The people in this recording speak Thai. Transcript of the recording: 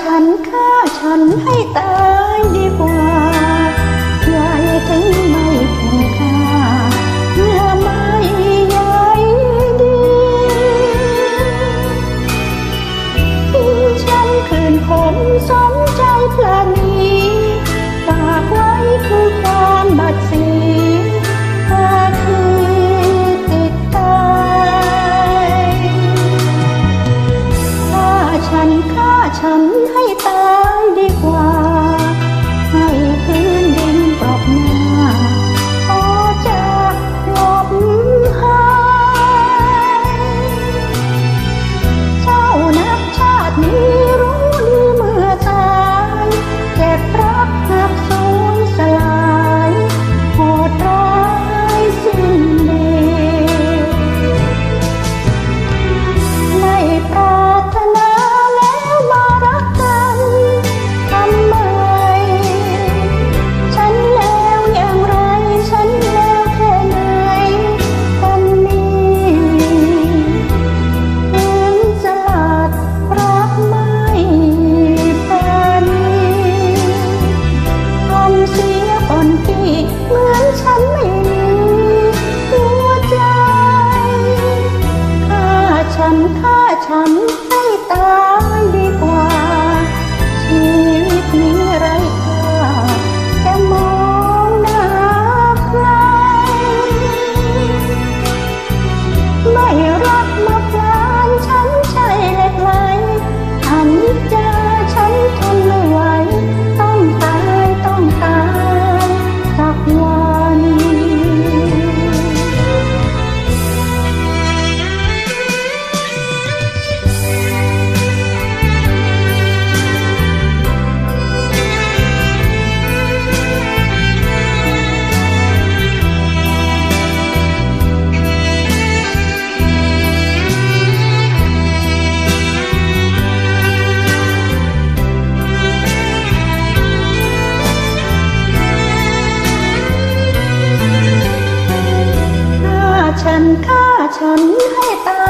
ฉันฆ่าฉันให้ตายดีกว่า ให้ตายดีกว่า ฉันฆ่าฉันให้ตายดีกว่า ชีวิตนี้ไร ฉันให้ตา